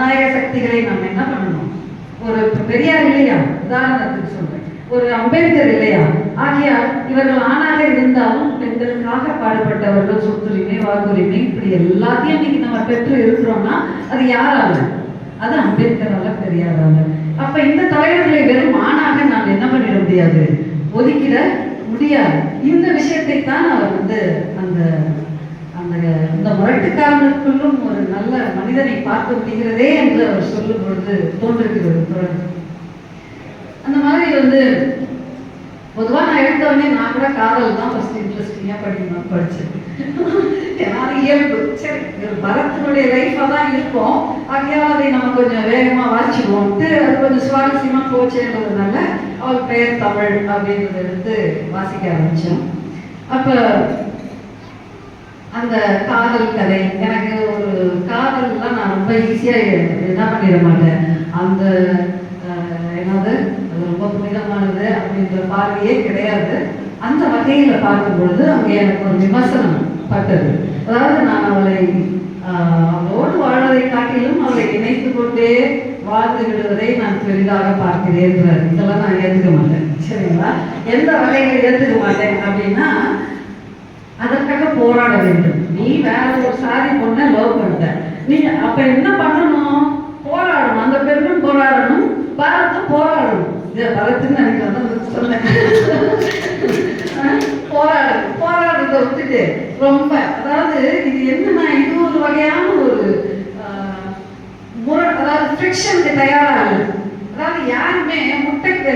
ஜனநாயக சக்திகளை நம்ம என்ன பண்ணணும்? ஒரு பெரியார் இல்லையா? உதாரணத்துக்கு சொல்றேன். ஒரு அம்பேத்கர் இல்லையா? ஆகியால் இவர்கள் ஆணாக இருந்தாலும் பெண்களுக்காக பாடுபட்டவர்கள் சொத்துரிமை வாக்குரிமை இப்படி எல்லாத்தையும் இன்னைக்கு நம்ம பெற்று இருக்கிறோம்னா அது யாரால? அது அம்பேத்கரால பெரியாரால. அப்ப இந்த தலைவர்களை வெறும் ஆணாக நாம் என்ன பண்ணிட முடியாது? ஒதுக்கிட முடியாது. இந்த விஷயத்தை தான் அவர் வந்து அந்த அந்த இந்த முரட்டுக்காரனுக்குள்ளும் ஒரு நல்ல மனிதனை பார்க்க முடிகிறதே என்று அவர் சொல்லும் பொழுது தோன்றுகிறது தொடர்ந்து அந்த மாதிரி வந்து பொதுவாக நான் எடுத்தவொடனே நான் கூட காதல் தான் ஃபர்ஸ்ட் இன்ட்ரெஸ்டிங்காக படிக்கணும் படிச்சேன். ஏன்னா இயல்பு. சரி பரத்தினுடைய லைஃபாக தான் இருக்கும். ஆகையால் அதை நம்ம கொஞ்சம் வேகமாக வாசிச்சுவோம்ட்டு அது கொஞ்சம் சுவாரஸ்யமா போச்சேன்றதுனால அவள் பெயர் தமிழ் அப்படின்றத எடுத்து வாசிக்க ஆரம்பித்தோம் அப்போ அந்த காதல் கதை. எனக்கு ஒரு காதல்லாம் நான் ரொம்ப ஈஸியாக என்ன பண்ணிட மாட்டேன். அந்த என்னது? அது ரொம்ப புனிதமானது அப்படின்ற பார்வையே கிடையாது. அந்த வகையில் பார்க்கும்பொழுது அங்கே எனக்கு ஒரு விமர்சனம் பட்டது. அதாவது நான் அவளை அவளோடு வாழ்வதை காட்டிலும் அவளை இணைத்து கொண்டே வாழ்ந்து விடுவதை நான் பெரிதாக பார்க்கிறேன் இதெல்லாம் நான் ஏற்றுக்க மாட்டேன். சரிங்களா? எந்த வகையில் ஏற்றுக்க மாட்டேன் அப்படின்னா அதற்காக போராட வேண்டும். நீ வேற ஒரு சாரி பொண்ணை லவ் பண்ணிட்ட நீ அப்ப என்ன பண்ணணும்? போராடணும். அந்த பெண்ணும் போராடணும். பரத்தும் போராடணும். இதை பரத்துன்னு எனக்கு வந்து சொன்னேன். போராடு போராடுறத விட்டுட்டு ரொம்ப அதாவது இது என்னன்னா இது ஒரு வகையான ஒரு முரட் அதாவது ஃபிக்ஷனுக்கு தயாரா அதாவது யாருமே முட்டைக்கு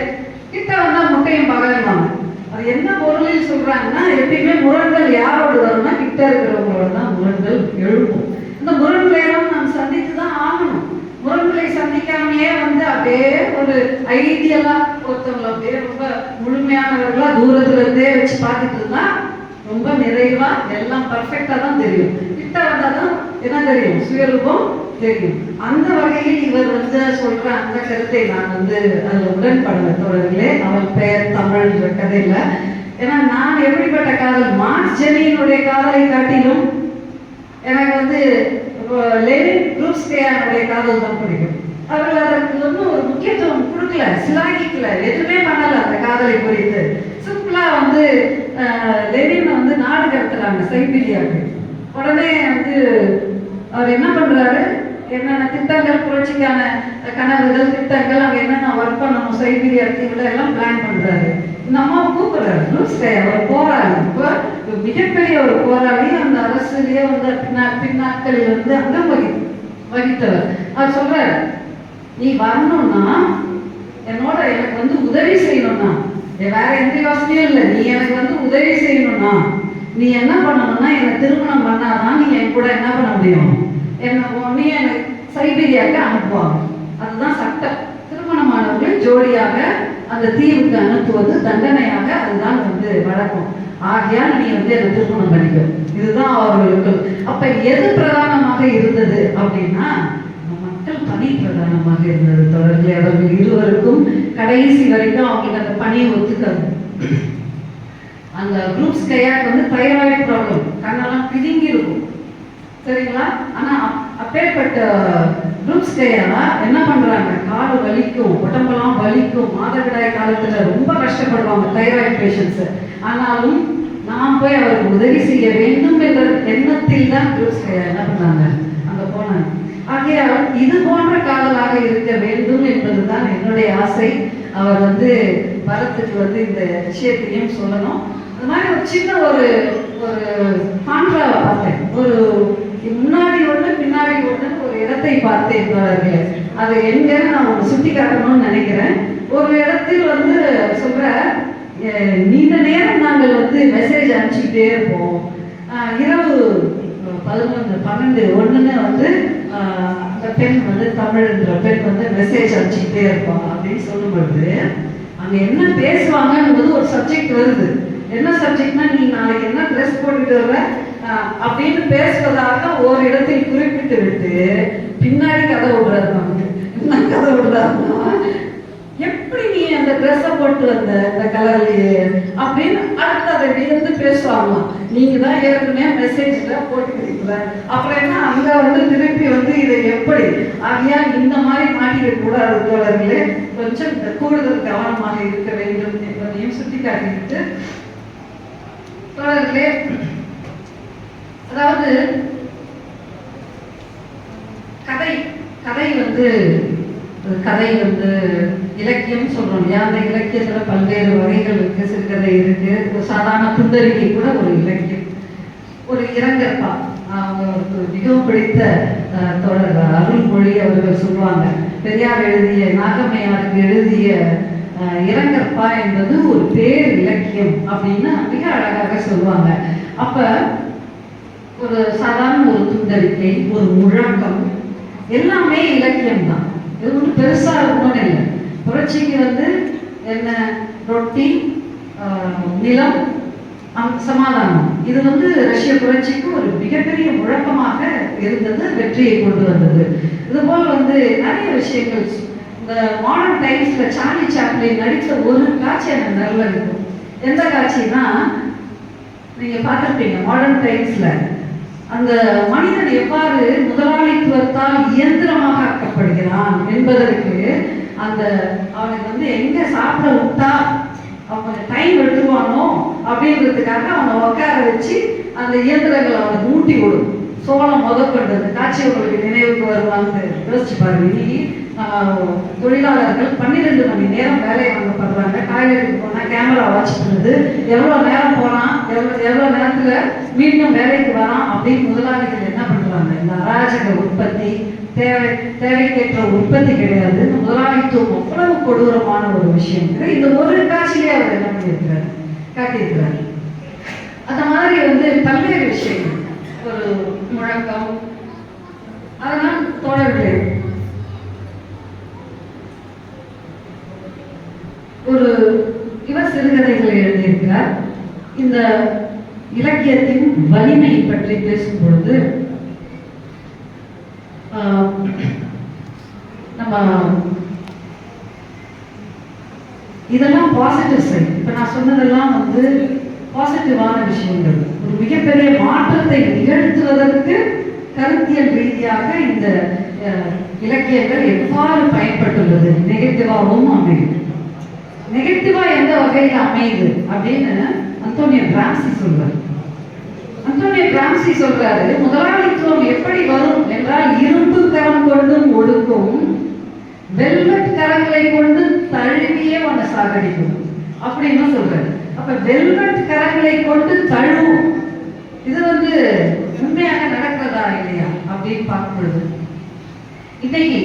கிட்ட வந்தா முட்டையும் பகலுமாங்க அது என்ன பொருளில் சொல்றாங்கன்னா எப்பயுமே முரண்கள் யாரோடு வரும்னா கிட்ட இருக்கிறவங்களோட தான் முரண்கள் எழுப்பும் இந்த முரண்களையெல்லாம் நாம் சந்தித்து தான் ஆகணும். முரண்களை சந்திக்காமையே வந்து அப்படியே ஒரு ஐடியலா ஒருத்தவங்களை அப்படியே ரொம்ப முழுமையானவர்களா தூரத்துல இருந்தே வச்சு பார்த்துட்டு இருந்தா ரொம்ப நிறைவா எல்லாம் பர்ஃபெக்டா தான் தெரியும். கிட்ட வந்தாதான் என்ன தெரியும் சுயரூபம் தெரியும். அந்த வகையில் இவர் வந்து சொல்ற அந்த கருத்தை நான் வந்து அதில் உடன்படல தொடர்களே அவள் பெயர் தமிழ் கதையில ஏன்னா நான் எப்படிப்பட்ட காதல்? மார்க் ஜெனியினுடைய காதலை காட்டிலும் எனக்கு வந்து லெனின் குரூப்ஸ்கேயானுடைய காதல் தான் பிடிக்கும். அவர்கள் அதற்கு ஒன்றும் ஒரு முக்கியத்துவம் கொடுக்கல சிலாகிக்கல எதுவுமே பண்ணல அந்த காதலை குறித்து. சிம்பிளா வந்து லெனின் வந்து நாடு கடத்துறாங்க சைபீரியாவுக்கு உடனே வந்து அவர் என்ன பண்றாரு? என்னென்ன திட்டங்கள் புரட்சிக்கான கனவுகள் திட்டங்கள் அவங்க என்னென்ன ஒர்க் பண்ணணும் சைபீரிய தீவுல எல்லாம் பிளான் பண்றாரு. இந்த அம்மாவை கூப்பிடுறாரு. லூஸ்கே அவர் போராளி. இப்போ மிகப்பெரிய ஒரு போராளி அந்த அரசுலயே வந்து பின்னா பின்னாட்களில் வந்து அங்க வகி வகித்தவர். அவர் சொல்றாரு நீ வரணும்னா என்னோட எனக்கு வந்து உதவி செய்யணும்னா வேற எந்த யோசனையும் இல்லை. நீ எனக்கு வந்து உதவி செய்யணும்னா நீ என்ன பண்ணணும்னா என்னை திருமணம் பண்ணாதான் நீ என் கூட என்ன பண்ண முடியும்? என்ன நீ எனக்கு சைபீரியாவுக்கு அனுப்புவாங்க. அதுதான் சட்டம். திருமணமானவர்களை ஜோடியாக அந்த தீவுக்கு அனுப்புவது தண்டனையாக அதுதான் வந்து வழக்கம். ஆகையால் நீ வந்து என்ன திருமணம் பண்ணிக்க. இதுதான் அவர்களுக்கு அப்ப எது பிரதானமாக இருந்தது அப்படின்னா மக்கள் பணி பிரதானமாக இருந்தது. தொடர்பில் அவர்கள் இருவருக்கும் கடைசி வரைக்கும் அவங்களுக்கு அந்த பணியை ஒத்துக்காது அந்த குரூப்ஸ் கையாக்கு வந்து தைராய்டு ப்ராப்ளம் கண்ணெல்லாம் பிதுங்கி இருக்கும். சரிங்களா? ஆனா அப்பேற்பட்ட குரூப்ஸ் கையால என்ன பண்றாங்க? கால் வலிக்கும் உடம்பெல்லாம் வலிக்கும். மாதவிடாய் காலத்துல ரொம்ப கஷ்டப்படுவாங்க தைராய்டு பேஷண்ட்ஸ் ஆனாலும் நாம் போய் அவருக்கு உதவி செய்ய வேண்டும் என்ற எண்ணத்தில் தான் குரூப்ஸ் கையா என்ன பண்ணாங்க? அங்க போனாங்க. ஆகையால் இது போன்ற காதலாக இருக்க வேண்டும் என்பதுதான் என்னுடைய ஆசை. அவர் வந்து பரத்துக்கு வந்து இந்த விஷயத்தையும் சொல்லணும். அது மாதிரி ஒரு சின்ன ஒரு ஒரு கான்ட்ராவை பார்த்தேன். ஒரு முன்னாடி ஒன்று பின்னாடி ஒன்று ஒரு இடத்தை பார்த்தேன் தோழர்களே அது எங்கன்னு நான் ஒரு சுட்டி காட்டணும்னு நினைக்கிறேன். ஒரு இடத்தில் வந்து சொல்ற நீண்ட நேரம் நாங்கள் வந்து மெசேஜ் அனுப்பிச்சுக்கிட்டே இருப்போம். இரவு பதினொன்று பன்னெண்டு ஒன்றுன்னு வந்து அந்த பெண் வந்து தமிழ்ன்ற பெண் வந்து மெசேஜ் அனுப்பிச்சுக்கிட்டே இருப்பாங்க அப்படின்னு சொல்லும்பொழுது அங்கே என்ன பேசுவாங்கன்றது ஒரு சப்ஜெக்ட் வருது. என்ன சப்ஜெக்ட்னா நீ நாளைக்கு என்ன ட்ரெஸ் போட்டுட்டு வர அப்படின்னு பேசுவதாக ஒரு இடத்தில் குறிப்பிட்டு விட்டு பின்னாடி கதை விடுறாரு நமக்கு. என்ன கதை விடுறாருன்னா எப்படி நீ அந்த ட்ரெஸ்ஸை போட்டு வந்த இந்த கலர்லயே? அப்படின்னு அடுத்து அதை வியந்து பேசுவாங்க நீங்க தான் ஏற்கனவே மெசேஜ்ல போட்டுக்கிறீங்களா அப்புறம் என்ன அங்க வந்து திருப்பி வந்து இதை எப்படி ஆகையால் இந்த மாதிரி மாட்டிக்க கூடாது தோழர்களே. கொஞ்சம் இந்த கூடுதல் கவனமாக இருக்க வேண்டும் என்பதையும் சுட்டிக்காட்டிட்டு தோழர்களே அதாவது கதை கதை வந்து கதை வந்து இலக்கியம் சொல்றோம் இல்லையா? அந்த இலக்கியத்துல பல்வேறு வகைகள் இருக்கு சிறுகதை இருக்கு. ஒரு சாதாரண துண்டறிக்கை கூட ஒரு இலக்கியம். ஒரு இரங்கற்பா அவங்களுக்கு மிகவும் பிடித்த தோழர் அருள்மொழி அவர்கள் சொல்லுவாங்க. பெரியார் எழுதிய நாகம்மையாருக்கு எழுதிய அஹ், என்பது ஒரு பேர் இலக்கியம் அப்படின்னு மிக அழகாக சொல்லுவாங்க. அப்ப ஒரு சாதாரண ஒரு துண்டறிக்கை ஒரு முழக்கம் எல்லாமே இலக்கியம் தான் இது ஒன்றும் பெருசா இருக்கணும்னு இல்லை. புரட்சிக்கு வந்து என்ன ரொட்டி ஆஹ், நிலம் அம்- சமாதானம். இது வந்து ரஷ்ய புரட்சிக்கு ஒரு மிகப்பெரிய முழக்கமாக இருந்தது வெற்றியை கொண்டு வந்தது. இது போல் வந்து நிறைய விஷயங்கள் இந்த மாடர்ன் டைம்ஸ்ல சார்லி சாப்ளின் நடித்த ஒரு காட்சி எனக்கு நல்லா இருக்கும். எந்த காட்சினா நீங்க பார்த்துருப்பீங்க மாடர்ன் டைம்ஸ்ல அந்த மனிதன் எவ்வாறு முதலாளித்துவத்தால் இயந்திரமாக ஆக்கப்படுகிறான் என்பதற்கு அந்த அவனுக்கு வந்து எங்க சாப்பிட விட்டா அவங்க டைம் எடுத்துருவானோ அப்படின்றதுக்காக அவனை உட்கார வச்சு அந்த இயந்திரங்களை அவனுக்கு ஊட்டி விடும் சோளம் முதற்கொண்டது காட்சி உங்களுக்கு நினைவுக்கு வருவான்னு யோசிச்சு பாருங்க. இன்னைக்கு தொழிலாளர்கள் பன்னிரெண்டு மணி நேரம் வேலை பண்றாங்க டாய்லெட்டுக்கு போனா கேமரா வாட்ச் பண்ணுது. எவ்வளோ நேரம் போறான் எவ்வளோ எவ்வளோ நேரத்துல மீண்டும் வேலைக்கு வரான் அப்படின்னு முதலாளிகள் என்ன பண்றாங்க? இந்த அராஜக உற்பத்தி தேவை தேவைக்கேற்ற உற்பத்தி கிடையாது. முதலாளித்துவம் அவ்வளவு கொடூரமான ஒரு விஷயம். இந்த ஒரு காட்சியிலே அவர் என்ன பண்ணியிருக்கிறார்? காட்டியிருக்கிறார். அந்த மாதிரி வந்து பல்வேறு விஷயங்கள். ஒரு முழக்கம். அதனால் தோழர்களே ஒரு இவர் சிறுகதைகளை எழுதியிருக்கிறார். இந்த இலக்கியத்தின் வலிமை பற்றி பேசும் பொழுது ஆஹ், நம்ம இதெல்லாம் பாசிட்டிவ் சைட் இப்போ நான் சொன்னதெல்லாம் வந்து பாசிட்டிவான விஷயங்கள். ஒரு மிகப்பெரிய மாற்றத்தை நிகழ்த்துவதற்கு கருத்தியல் ரீதியாக இந்த இலக்கியங்கள் எவ்வாறு பயன்பட்டுள்ளது? நெகட்டிவாகவும் அமையும். நெகட்டிவா எந்த வகையில் அமையுது அப்படின்னு அந்தோனியோ பிரான்சி சொல்றாரு. அந்தோனியோ பிரான்சி சொல்றாரு முதலாளித்துவம் எப்படி வரும் என்றால் இரும்பு கரம் கொண்டும் ஒடுக்கும் வெல்வெட் கரங்களை கொண்டு தழுவியே உன்னை சாகடிக்கும். அப்படின்னு சொல்றாரு அப்ப வெல்வெட் கரங்களை கொண்டு தழுவும். இது வந்து உண்மையாக நடக்கிறதா இல்லையா? அப்படின்னு பார்க்கும் பொழுது இன்னைக்கு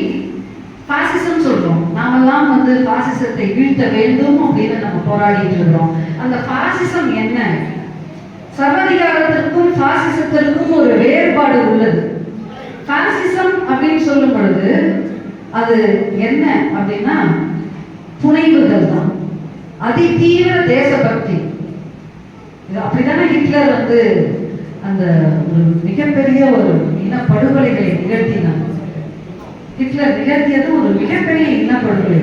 பாசிசம் சொல்றோம். நாமெல்லாம் வந்து பாசிசத்தை வீழ்த்த வேண்டும் அப்படின்னு நம்ம போராடிட்டு இருக்கிறோம். அந்த பாசிசம் என்ன? சர்வதிகாரத்திற்கும் பாசிசத்திற்கும் ஒரு வேறுபாடு உள்ளது. பாசிசம் அப்படின்னு சொல்லும் பொழுது அது என்ன அப்படின்னா புனைவுகள் தான் அதிதீவிர தேசபக்தி. இது அப்படித்தானே ஹிட்லர் வந்து அந்த ஒரு மிகப்பெரிய ஒரு இனப்படுகொலைகளை நிகழ்த்தினார். ஹிட்லர் நிகழ்த்தியது ஒரு மிகப்பெரிய இனப்படுகொலை.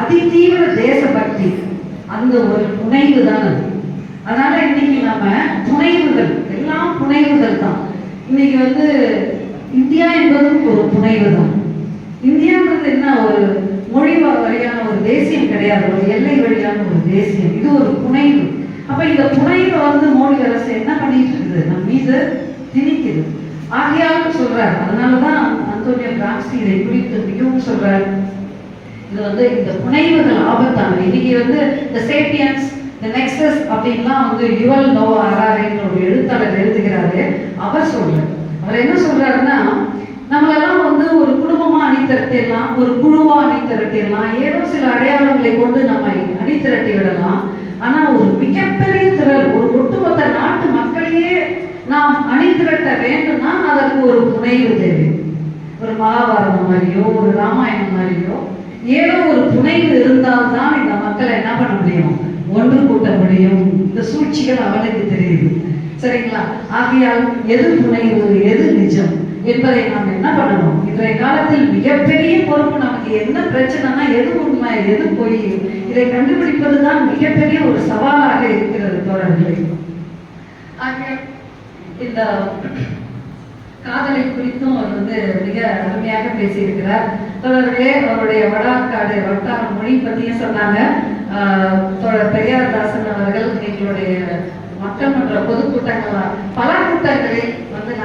அதிதீவிர தேசபக்தி. அந்த ஒரு புனைவு தான் அது. அதனால இன்னைக்கு நாம புனைவுகள் எல்லாம் புனைவுகள் தான். இன்னைக்கு வந்து இந்தியா என்பதும் ஒரு புனைவு தான். இந்தியான்றது என்ன ஒரு மொழி வழியான ஒரு தேசியம் கிடையாது. ஒரு எல்லை வழியான ஒரு தேசியம். இது ஒரு புனைவு. அப்ப இந்த புனைவை வந்து மோடி அரசு என்ன பண்ணிட்டு இருக்குது? நம்ம மீது திணிக்குது. ஆகையாலும் சொல்றார். அதனாலதான் அந்தோனியோ பிரான்சி இதை குறித்து மிகவும் சொல்றார். இது வந்து இந்த புனைவுகள் ஆபத்தான இன்னைக்கு வந்து இந்த சேப்பியன்ஸ் இந்த நெக்ஸஸ் அப்படின்லாம் வந்து யுவல் நோவா அராரின்ற ஒரு எழுத்தாளர் எழுதுகிறாரு. அவர் சொல்றார். அவர் என்ன சொல்றாருன்னா நம்மளெல்லாம் வந்து ஒரு குடும்பமா அணி திரட்டிடலாம் ஒரு குழுவா அணி திரட்டிடலாம் ஏதோ சில அடையாளங்களை கொண்டு நம்ம அணி திரட்டி விடலாம். ஆனா ஒரு மிகப்பெரிய திரள் ஒரு ஒட்டுமொத்த நாட்டு மக்களையே நாம் அணி திரட்ட வேண்டும்னா அதற்கு ஒரு புனைவு தேவை. ஒரு மகாபாரதம் மாதிரியோ ஒரு ராமாயணம் மாதிரியோ ஏதோ ஒரு புனைவு இருந்தால்தான் இந்த மக்களை என்ன பண்ண முடியும்? ஒன்று கூட்ட முடியும். இந்த சூழ்ச்சிகள் அவனுக்கு தெரியுது. சரிங்களா? ஆகையால் எது புனைவு எது நிஜம்? என்பதை நாம் என்ன பண்ணணும்? இன்றைய காலத்தில் மிகப்பெரிய பொறுப்பு நமக்கு என்ன பிரச்சனைனா எது உண்மை எது பொய்? இதை கண்டுபிடிப்பது தான் மிகப்பெரிய ஒரு சவாலாக இருக்கிறது தோழர்களே. ஆக இந்த காதலை குறித்தும் அவர் வந்து மிக அருமையாக பேசியிருக்கிறார். தொடர்களே அவருடைய வடாக்காடு வட்டார மொழி பற்றியும் சொன்னாங்க. ஆஹ் பெரியார் தாசன் அவர்கள் எங்களுடைய மக்கள் மன்ற பொதுக்கூட்டங்கள் பல கூட்டங்களில்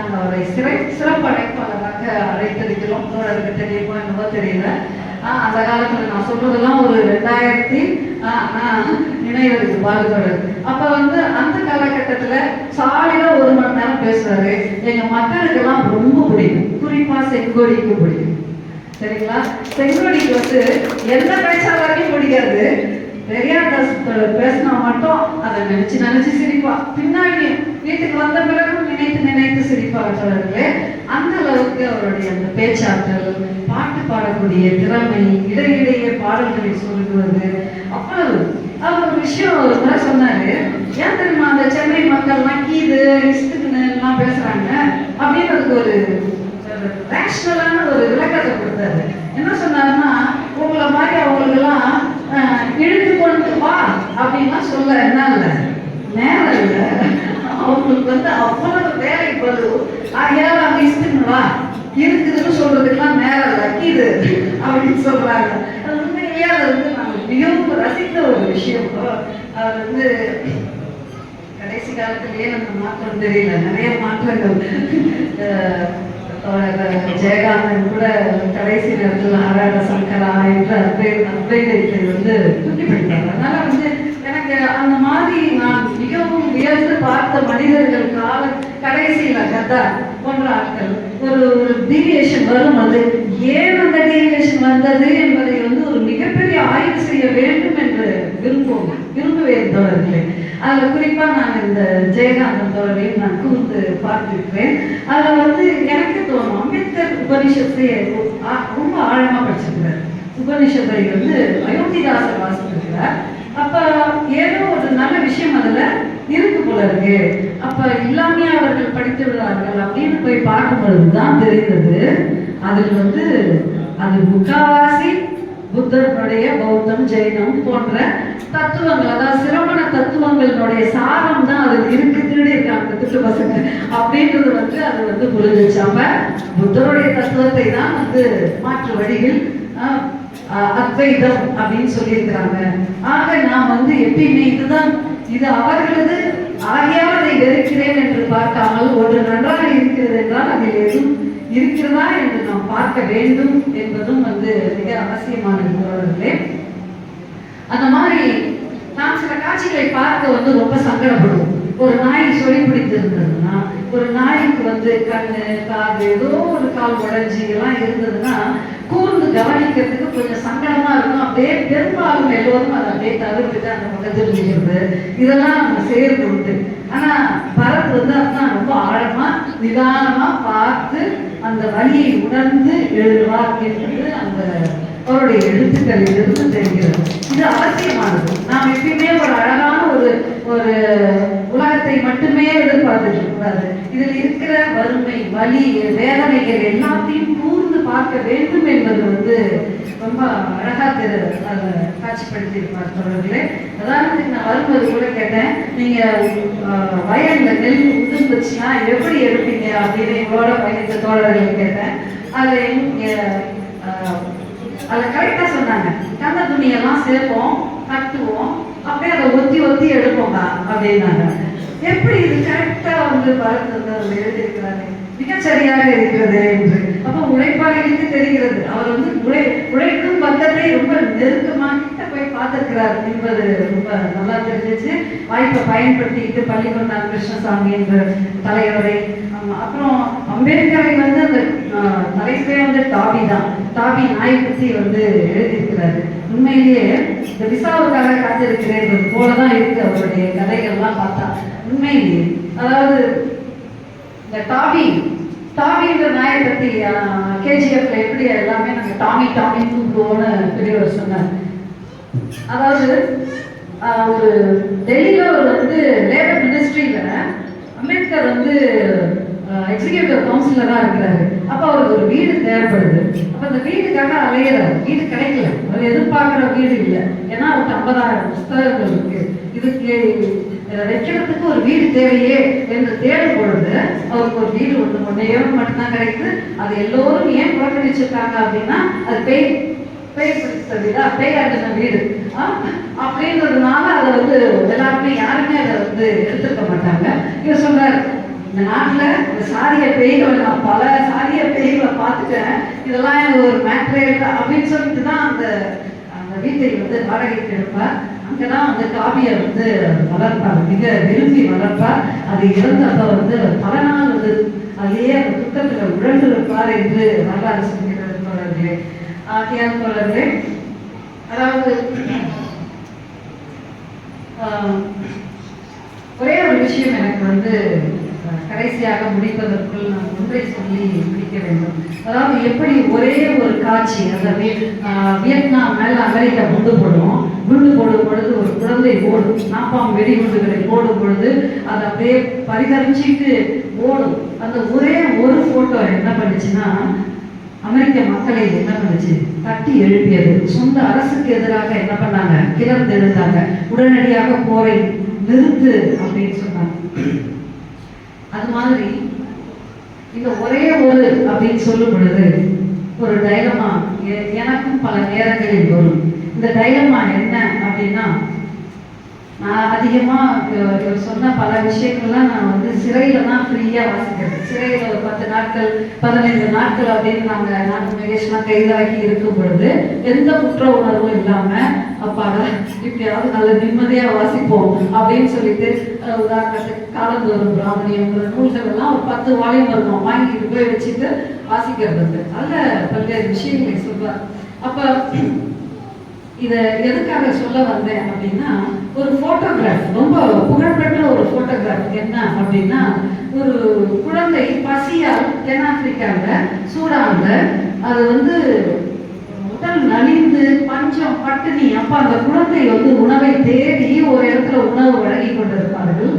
வந்து அவரை சிறை சிறப்பு அழைப்பாளராக அழைத்திருக்கிறோம் தோழருக்கு தெரியுமா என்னவோ தெரியல. ஆஹ் அந்த காலத்துல நான் சொல்றதெல்லாம் ஒரு ரெண்டாயிரத்தி ஆஹ் ஆஹ் நினைவுக்கு அப்ப வந்து அந்த காலகட்டத்துல சாலையில ஒரு மணி நேரம் பேசுறாரு. எங்க மக்களுக்கெல்லாம் ரொம்ப பிடிக்கும். குறிப்பா செங்கோடிக்கு பிடிக்கும். சரிங்களா? செங்கோடிக்கு வந்து எந்த பேச்சாளரையும் பிடிக்காது. பெரியார் தாஸ் பேசினா மட்டும் அதை நினைச்சு நினைச்சு சிரிப்பா. பின்னாடி வீட்டுக்கு வந்த பிறகு நினைத்து நினைத்து சிரிப்பா தோழர்களே அந்த அளவுக்கு அவருடைய அந்த பேச்சாற்றல் பாட்டு பாடக்கூடிய திறமை இடையிடையே பாடல்களை சொல்லுவது அவ்வளவு. அவர் ஒரு விஷயம் ஒரு முறை சொன்னாரு. ஏன் தெரியுமா அந்த சென்னை மக்கள்லாம் கீது இஸ்துக்குன்னு எல்லாம் பேசுறாங்க? அப்படின்றதுக்கு ஒரு ரேஷனலான ஒரு விளக்கத்தை கொடுத்தாரு. என்ன சொன்னாருன்னா உங்களை மாதிரி அவங்களுக்கெல்லாம் ஆஹ், வா அப்படின்லாம் சொல்ல என்ன இல்லை நேரம் இல்லை. அவங்களுக்கு வந்து அவ்வளவு வேலை இப்போது ஆகையால அவங்க இஷ்டங்களா இருக்குதுன்னு சொல்றதுக்கெல்லாம் நேரம் இல்லை. அப்படின்னு சொல்றாங்க. அது உண்மையிலேயே அதை வந்து நாங்கள் மிகவும் ரசித்த ஒரு விஷயம். அது வந்து கடைசி காலத்திலேயே நம்ம மாற்றம் தெரியல. நிறைய மாற்றங்கள். ஜெயகாந்தன் கூட கடைசி நேரத்தில் ஆராட சங்கரா என்று அத்வைத அத்வைதத்தை வந்து தூக்கிப்பிடித்தாங்க அதனால வந்து எனக்கு அந்த மாதிரி நான் மிகவும் வியந்து பார்த்த மனிதர்கள் கால கடைசியில் கதா போன்ற ஆட்கள். ஒரு ஒரு டீவியேஷன் வரும் அது. ஏன் அந்த டீவியேஷன் வந்தது என்பதை வந்து ஒரு மிகப்பெரிய ஆய்வு செய்ய வேண்டும் என்று விரும்புவோம் விரும்புவேன் தோழர்களே அதில் குறிப்பா நான் இந்த ஜெயகாந்தன் தோழரையும் நான் கூர்ந்து பார்த்துருக்கிறேன். அதில் வந்து எனக்கு தோணும் அம்பேத்கர் உபனிஷத்தை ரொம்ப ஆழமா படிச்சிருக்கிறார். உபனிஷத்தை வந்து அயோத்திதாசர் வாசித்திருக்கிறார். அப்ப ஏதோ ஒரு நல்ல விஷயம் அதுல இருக்கு போல இருக்கு. அப்ப இல்லாமையே அவர்கள் படித்து விடுறார்கள் அப்படின்னு போய் பார்க்கும் பொழுதுதான் தெரிந்தது. அதில் வந்து அது முக்காவாசி புத்தர்களுடைய பௌத்தம் ஜெயினம் போன்ற தத்துவங்கள் அதாவது சிரமண தத்துவங்களுடைய சாரம் தான் அது இருக்கு திருடி இருக்காங்க திட்டு பசங்க. அப்படின்றது வந்து அது வந்து புரிஞ்சிச்சு. அப்ப புத்தருடைய தத்துவத்தை தான் வந்து மாற்று வழியில் ஆஹ், அத்வைதம் அப்படின்னு சொல்லியிருக்கிறாங்க. ஆக நாம் வந்து எப்பயுமே இதுதான் இது அவர்களது ஆகியாவதை வெறுக்கிறேன் என்று பார்க்காமல் ஒன்று நன்றாக இருக்கிறது என்றால் அதில் எதுவும் இருக்கிறதா என்று நாம் பார்க்க வேண்டும் என்பதும் வந்து மிக அவசியமான உணர்வுகளே அந்த மாதிரி நாம் சில காட்சிகளை பார்க்க வந்து ரொம்ப சங்கடப்படுவோம். ஒரு நாய் சொல்லி பிடித்திருந்ததுன்னா ஒரு நாய்க்கு வந்து கண்ணு காது ஏதோ ஒரு கால் உடைஞ்சி எல்லாம் இருந்ததுன்னா கூர்ந்து கவனிக்கிறதுக்கு கொஞ்சம் சங்கடமா இருக்கும். அப்படியே பெரும்பாலும் எல்லோரும் அதை அப்படியே தவிர்த்துட்டு அந்த பக்கத்தில் நிற்கிறது இதெல்லாம் நம்ம செய்யறது உண்டு ஆனா பரத் வந்து அதுதான் ரொம்ப ஆழமா நிதானமா பார்த்து அந்த வழியை உணர்ந்து எழுதுவார் என்பது அந்த அவருடைய எழுத்துக்களிலிருந்து தெரிகிறது. இது அவசியமானது. நாம் எப்பயுமே ஒரு அழகான ஒரு ஒரு உலகத்தை மட்டுமே எதிர்பார்த்துட்டு கூடாது இதில் இருக்கிற வறுமை வலி வேதனைகள் எல்லாத்தையும் கூர்ந்து பார்க்க வேண்டும் என்பது வந்து ரொம்ப அழகா திரு அதை காட்சிப்படுத்தி இருப்பார் தொடர்களே அதாவது நான் வரும்போது கூட கேட்டேன் நீங்க ஆஹ், வயல்ல நெல் உதிர்ந்துச்சுன்னா எப்படி எடுப்பீங்க? அப்படின்னு எங்களோட பயணித்த தோழர்களை கேட்டேன். அது அதை கரெக்டா சொன்னாங்க. கந்த துணியெல்லாம் சேர்ப்போம் கட்டுவோம் அப்படியே அதை ஒத்தி ஒத்தி எடுப்போம் அப்படின்னாங்க. எப்படி இது கரெக்டா வந்து பரத் வந்து அதில் எழுதியிருக்கிறாரு? மிகச்சரியாக இருக்கிறது என்று. அப்போ தெரிகிறது. அவர் வந்து உழை உழைக்கும் பக்கத்தை ரொம்ப நெருக்கமா போய் பார்த்திருக்கிறார் என்பது ரொம்ப நல்லா தெரிஞ்சிச்சு. வாய்ப்பை பயன்படுத்திக்கிட்டு பள்ளிக்கொண்டான் கிருஷ்ணசாமி என்ற தலைவரை அப்புறம் அம்பேத்கரை வந்து அந்த தலைப்பே வந்து தாபி தான். தாபி நாய் வந்து எழுதியிருக்கிறாரு. உண்மையிலேயே இந்த விசாவுக்காக காத்திருக்கிறேன் போலதான் இருக்கு அவருடைய கதைகள்லாம் பார்த்தா. உண்மையிலேயே அதாவது இந்த டாபி டாமின்ற நாயை பத்தி கேஜிஎஃப்ல எப்படி எல்லாமே நாங்க டாமி டாமி கூப்பிடுவோம்னு பெரியவர் சொன்னார். அதாவது ஒரு டெல்லியில ஒரு வந்து லேபர் மினிஸ்ட்ரியில அம்பேத்கர் வந்து எக்ஸிகியூட்டிவ் தான் இருக்கிறாரு. அப்போ அவருக்கு ஒரு வீடு தேவைப்படுது. அப்போ அந்த வீடுக்காக அலையிறாரு. வீடு கிடைக்கல. அவர் எதிர்பார்க்குற வீடு இல்லை. ஏன்னா அவருக்கு ஐம்பதாயிரம் புஸ்தகங்கள் இருக்கு. இதுக்கு வைக்கிறதுக்கு ஒரு வீடு தேவையே என்று தேடும் பொழுது அவருக்கு ஒரு வீடு ஒன்று ஒன்றே மட்டும்தான் கிடைக்குது. அது எல்லோரும் ஏன் புறக்கணிச்சிருக்காங்க அப்படின்னா அது பேய் பேய் பிடிச்ச வீடா பேய் ஆடின வீடு. ஆ? அப்படின்றதுனால அதை வந்து எல்லாருமே யாருமே அதை வந்து எடுத்துக்க மாட்டாங்க. இவர் சொல்றாரு இந்த நாட்டில் இந்த சாரிய பேய்களை நான் பல சாரிய பேய்களை பார்த்துட்டேன். இதெல்லாம் எனக்கு ஒரு மேட்ரே இல்லை அப்படின்னு சொல்லிட்டு தான் அந்த அந்த வீட்டை வந்து வாடகைக்கு எடுப்பார். அங்கதான் அந்த காவியை வந்து வளர்ப்பார். மிக விரும்பி வளர்ப்பார். அது இறந்தப்ப வந்து பல நாள் வந்து அதிலேயே அந்த புத்தகத்தில் உழந்து இருப்பார் என்று வரலாறு சொல்கிறது தொடர்களே ஆகியால் தொடர்களே அதாவது ஒரே ஒரு விஷயம் எனக்கு வந்து கடைசியாக முடிப்பதற்குள் நாம் ஒன்றை சொல்லி முடிக்க வேண்டும். அதாவது எப்படி ஒரே ஒரு காட்சி அதாவது ஆஹ், வியட்நாம் மேல அமெரிக்கா குண்டு போடும். குண்டு போடும் பொழுது ஒரு குழந்தை ஓடும். நாப்பாம் வெடிகுண்டுகளை போடும் பொழுது அதை அப்படியே பரிதரிச்சிட்டு ஓடும். அந்த ஒரே ஒரு போட்டோ என்ன பண்ணுச்சுன்னா அமெரிக்க மக்களை என்ன பண்ணுச்சு? தட்டி எழுப்பியது. சொந்த அரசுக்கு எதிராக என்ன பண்ணாங்க? கிளர்ந்து எழுந்தாங்க உடனடியாக போரை நிறுத்து அப்படின்னு சொன்னாங்க. அது மாதிரி இந்த ஒரே ஒரு அப்படின்னு சொல்லும் பொழுது ஒரு டைலமா எனக்கும் பல நேரங்களில் வரும். இந்த டைலமா என்ன அப்படின்னா நான் அதிகமாக சொன்ன பல விஷயங்கள்லாம் நான் வந்து சிறையில தான் ஃப்ரீயாக வாசிக்கிறேன் சிறையில் ஒரு பத்து நாட்கள் பதினைந்து நாட்கள் அப்படின்னு நாங்கள் நான் மகேஷ்லாம் கைதாகி இருக்கும் பொழுது எந்த குற்ற உணர்வும் இல்லாமல் அப்பாடா இப்படியாவது நல்ல நிம்மதியாக வாசிப்போம் அப்படின்னு சொல்லிட்டு உதாரணத்துக்கு காலந்தோறும் பிராமணியங்கிற நூல்கள் எல்லாம் ஒரு பத்து வாலியம் வருவோம் வாங்கிட்டு போய் வச்சுட்டு வாசிக்கிறது நல்ல பல்வேறு விஷயங்களை சொல்வார் அப்ப இதை எதுக்காக சொல்ல வந்தேன் அப்படின்னா ஒரு ஃபோட்டோகிராஃப் ரொம்ப புகழ்பெற்ற ஒரு ஃபோட்டோகிராஃப் என்ன அப்படின்னா ஒரு குழந்தை பசியால் தென்னாப்பிரிக்காவில் சூடானில் அது வந்து உடல் நலிந்து பஞ்சம் பட்டினி அப்ப அந்த குழந்தை வந்து உணவை தேடி ஒரு இடத்துல உணவு வழங்கி கொண்டிருப்பார்கள்.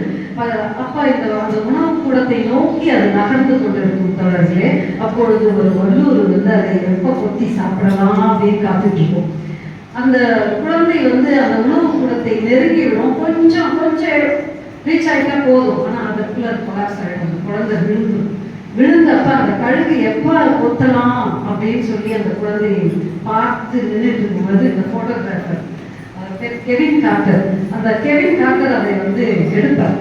அப்ப இந்த அந்த உணவு கூடத்தை நோக்கி அது நகர்ந்து கொண்டிருக்கும் தொடர்களே அப்பொழுது ஒரு வல்லூர் வந்து அதை எப்ப கொத்தி சாப்பிடலாம் அப்படின்னு காத்துட்டு இருக்கும். அந்த குழந்தை வந்து அந்த உணவு கூடத்தை நெருங்கிவிடும் கொஞ்சம் கொஞ்சம் ரீச் ஆகிட்டா போதும். ஆனா அதற்குள்ள கொலாப்ஸ் ஆகிடும் குழந்தை விழுந்துடும் விழுந்தப்ப அந்த கழுகு எப்ப கொத்தலாம் அப்படின்னு சொல்லி அந்த குழந்தையை பார்த்து நின்றுட்டு இருக்கும்போது இந்த போட்டோகிராஃபர் கெவின் டாக்டர் அந்த கெவின் டாக்டர் அதை வந்து எடுப்பார்.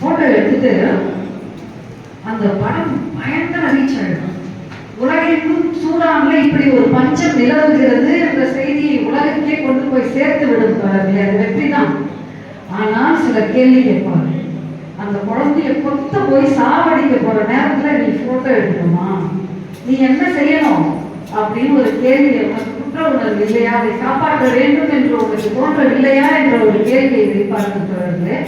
போட்டோ எடுத்துட்டு அந்த படம் பயங்கர ரீச் ஆகிடும் உலகெங்கும் சூடான்ல இப்படி ஒரு பஞ்சம் நிலவுகிறது என்ற செய்தியை உலகத்திலே கொண்டு போய் சேர்த்து விடும் அது வெற்றி தான் ஆனால் சில கேள்வி கேட்பாங்க அந்த குழந்தைய கொத்த போய் சாவடிக்க போற நேரத்துல நீ போட்டோ எடுக்கணுமா? நீ என்ன செய்யணும்? அப்படின்னு ஒரு கேள்வி உனக்கு குற்ற உணர்வு இல்லையா? அதை காப்பாற்ற வேண்டும் என்று உனக்கு இல்லையா என்ற ஒரு கேள்வியை வைப்பார்கள் தோழர்களே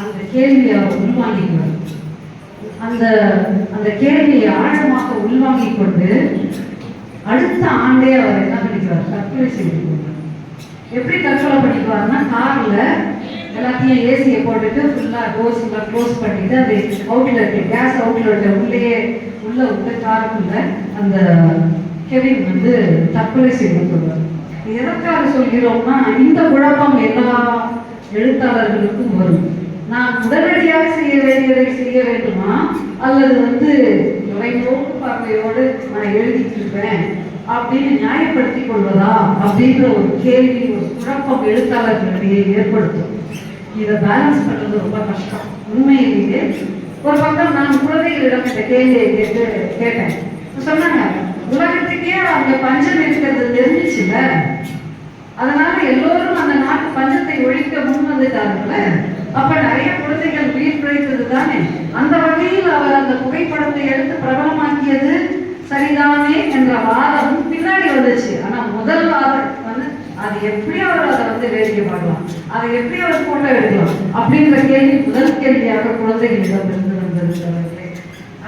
அந்த கேள்வியை அவர் உள்வாங்கிக்கிறார் அந்த அந்த கேள்வியை ஆழமாக உள்வாங்கிக் கொண்டு அடுத்த ஆண்டே அவர் என்ன பண்ணிக்கிறார் தற்கொலை செய்து கொண்டார் எப்படி தற்கொலை பண்ணிக்குவார்னா கார்ல எல்லாத்தையும் ஏசியை போட்டுட்டு ஃபுல்லாக டோர்ஸ் க்ளோஸ் பண்ணிட்டு அந்த இருக்கு கேஸ் அவுட்லெட் உள்ளே உள்ள விட்டு காருக்குள்ள அந்த கெவின் வந்து தற்கொலை செய்து கொள்வார் எதற்காக சொல்கிறோம்னா இந்த குழப்பம் எல்லா எழுத்தாளர்களுக்கும் வரும். நான் உடனடியாக செய்ய வேண்டியதை செய்ய வேண்டுமா? அல்லது வந்து தொலைநோக்கு பார்வையோடு நான் எழுதிட்டு இருப்பேன் அப்படின்னு நியாயப்படுத்திக் கொள்வதா? அப்படின்ற ஒரு கேள்வி ஒரு குழப்பம் எழுத்தாளர்களிடையே ஏற்படுத்தும். இதை பேலன்ஸ் பண்றது ரொம்ப கஷ்டம். உண்மையிலேயே ஒரு பக்கம் நான் குழந்தைகளிடம் இந்த கேள்வியை கேட்டு கேட்டேன். சொன்னாங்க உலகத்துக்கே அவங்க பஞ்சம் இருக்கிறது தெரிஞ்சிச்சுல அதனால எல்லோரும் அந்த நாட்டு பஞ்சத்தை ஒழிக்க முன் வந்துட்டாங்கல்ல அப்ப நிறைய குழந்தைகள் உயிர் பிழைத்தது தானே அந்த வகையில் அவர் அந்த புகைப்படத்தை எடுத்து பிரபலமாக்கியது சரிதானே என்ற வாதம் பின்னாடி வந்துச்சு ஆனா முதல் வாதம் வந்து அது எப்படி அவர் அதை வந்து வேடிக்கை பார்க்கலாம்? அதை எப்படி அவர் போட்டோ எடுக்கலாம்? அப்படின்ற கேள்வி முதல் கேள்வியாக குழந்தைகளிடம் இருந்து வந்தது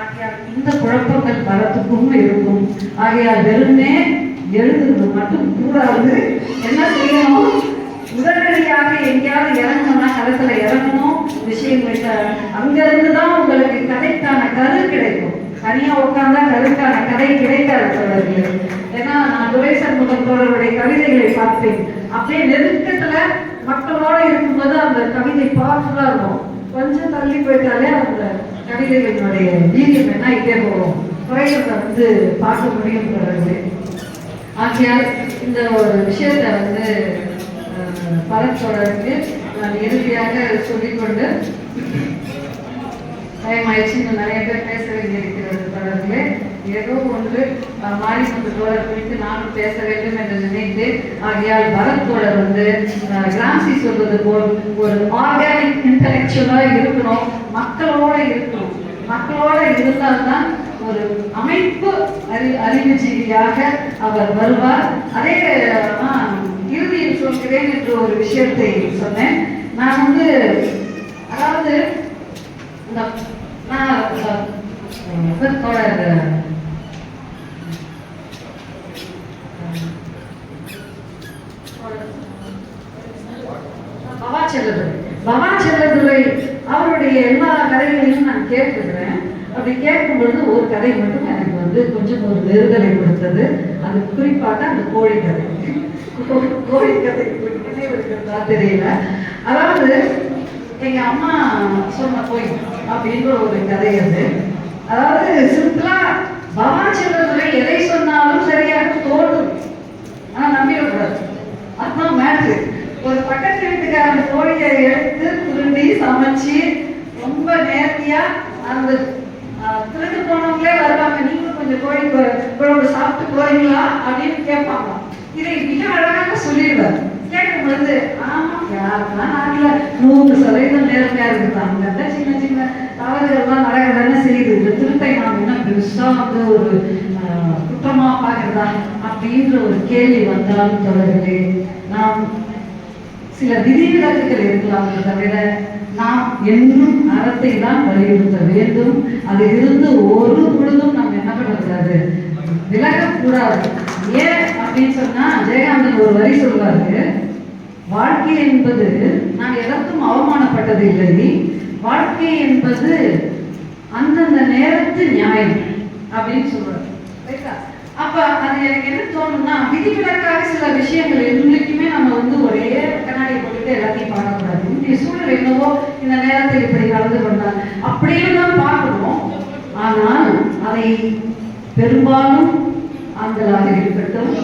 ஆகையால் இந்த குழப்பங்கள் வரத்துக்கும் இருக்கும். ஆகையால் வெறுமே எழுதுறது மட்டும் கூடாது. என்ன செய்யணும்? உடனடியாக எங்கேயாவது இறங்கணும்னா களத்தில் இறங்கணும் விஷயங்கள் அங்கிருந்து தான் உங்களுக்கு கதைக்கான கரு கிடைக்கும். தனியா உட்கார்ந்தா கருத்தான கதை கிடைக்காது தோழர்களே தோழருடைய கவிதைகளை பார்த்தேன். அப்படியே நெருக்கத்துல மக்களோட இருக்கும்போது அந்த கவிதை பவர்ஃபுல்லா இருக்கும். கொஞ்சம் தள்ளி போயிட்டாலே அந்த கவிதைகளினுடைய வீரியம் என்ன? இதே போகும். குறைகளை வந்து பார்க்க முடியும் தொடர்களே ஆகையால் இந்த ஒரு விஷயத்தை வந்து அஹ், பலத்தொடருக்கு நான் இறுதியாக சொல்லிக்கொண்டு டைம் ஆயிடுச்சு இன்னும் நிறைய பேர் பேச வேண்டியிருக்கிறது தொடர்ந்து ஏதோ ஒன்று அஹ், மாரிமுத்து தோழர் குறித்து நானும் பேச வேண்டும் என்று நினைத்து ஆகையால் பரத் தோழர் வந்து கிராசி சொல்வது போல் ஒரு ஆர்கானிக் இன்டலெக்சுவலாக இருக்கணும். மக்களோட இருக்கணும். மக்களோட இருந்தால்தான் ஒரு அமைப்பு அறி அறிவுஜீவியாக அவர் வருவார். அதே இறுதியில் சொல்கிறேன் என்று ஒரு விஷயத்தை சொன்னேன். நான் வந்து அதாவது இந்த நான் அஹ், இவர் அவருடைய எல்லா கதைகளையும் நான் கேட்டிருக்கிறேன். அப்படி கேட்கும் பொழுது ஒரு கதை மட்டும் எனக்கு வந்து கொஞ்சம் ஒரு நெருதலை கொடுத்தது. அது குறிப்பாக அந்த கோழி கதை. கோழி கதை நினைவு இருக்கிறதா தெரியல. அதாவது எங்க அம்மா சொன்ன கோயில். அப்படின்ற ஒரு கதை அது. அதாவது சிம்பிளா பவா எதை சொன்னாலும் சரியாக தோன்றும். ஆனா நம்பிடக்கூடாது அதுதான் மேட்ரு ஒரு பக்கத்து வீட்டுக்காரன் கோழியை எடுத்து திருண்டி சமைச்சு ரொம்ப நேர்த்தியா அந்த ஆஹ், திருட்டு போனவங்களே வருவாங்க. நீங்களும் கொஞ்சம் கோழி குழம்பு சாப்பிட்டு போறீங்களா? அப்படின்னு கேட்பாங்க இதை மிக அழகாக சொல்லிடுவார். கேட்கும் பொழுது ஆமா யாருக்கெல்லாம் நாட்டுல நூறு சதவீதம் நேர்மையா இருக்குதாங்க அந்த சின்ன சின்ன தவறுகள்லாம் நடக்க செய்யுது இந்த திருப்பை நாம் என்ன பெருசா வந்து ஒரு குற்றமா பாக்குறதா அப்படின்ற ஒரு கேள்வி வந்தாலும் தொடர்களே நாம் சில விதிவிலக்குகள் இருக்கலாம் தவிர நாம் என்றும் அறத்தை தான் வலியுறுத்த வேண்டும். அதிலிருந்து ஒரு பொழுதும் நாம் என்ன பண்ணக்கூடாது? விலகக்கூடாது. ஏன் அப்படின்னு சொன்னா ஜெயகாந்தன் ஒரு வரி சொல்வாரு வாழ்க்கை என்பது நான் எதற்கும் அவமானப்பட்டது இல்லை. வாழ்க்கை என்பது அந்தந்த நேரத்து நியாயம் அப்படின்னு சொல்றாரு. ரைட்டா? அப்ப அது எனக்கு என்ன தோணும்னா விதிவிலக்காக சில விஷயங்கள் என்றைக்குமே நம்ம வந்து ஒரே கண்ணாடி போட்டுட்டு எல்லாத்தையும் பார்க்கக்கூடாது. இன்றைய சூழல் என்னவோ இந்த நேரத்தில் இப்படி கலந்து கொண்டால் அப்படியே தான் பார்க்கணும். ஆனால் அதை பெரும்பாலும் ஆண்களாக இருக்கட்டும்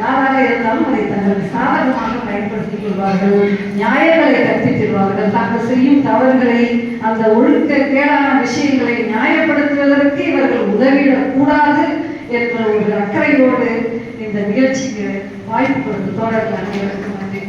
யாராக இருந்தாலும் அதை தங்கள் சாதகமாக பயன்படுத்திக் கொள்வார்கள். நியாயங்களை கற்பித்திருவார்கள். தாங்கள் செய்யும் தவறுகளை அந்த ஒழுக்க கேடான விஷயங்களை நியாயப்படுத்துவதற்கு இவர்கள் உதவிடக்கூடாது என்ற ஒரு அக்கறையோடு இந்த நிகழ்ச்சிக்கு வாய்ப்பு கொடுத்த தோழர்கள் அனைவருக்கும் நன்றி.